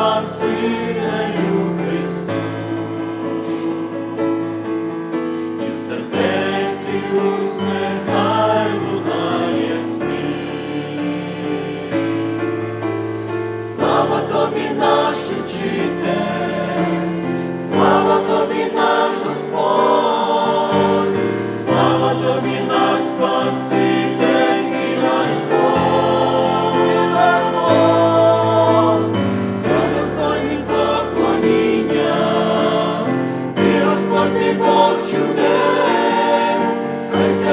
Спасителю Христу, і сердець Ісусне.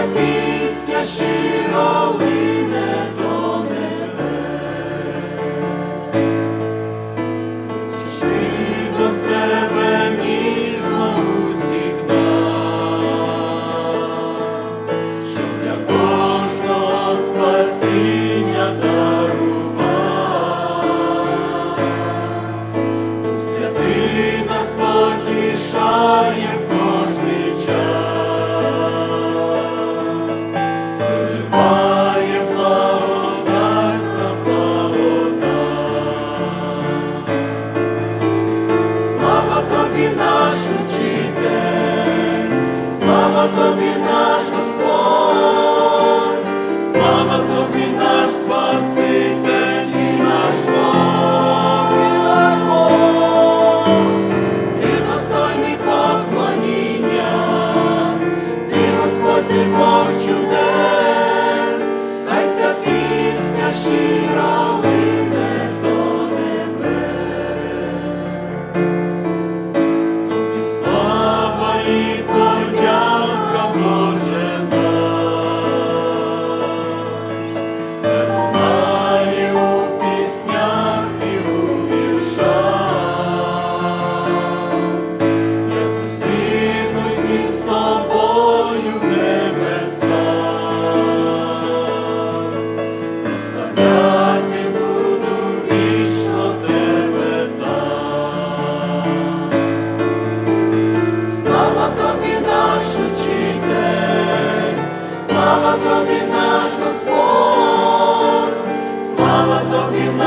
пісня щиро лине. Mama, слава тобі наш учитель, слава тобі наш Господь, слава тобі наш.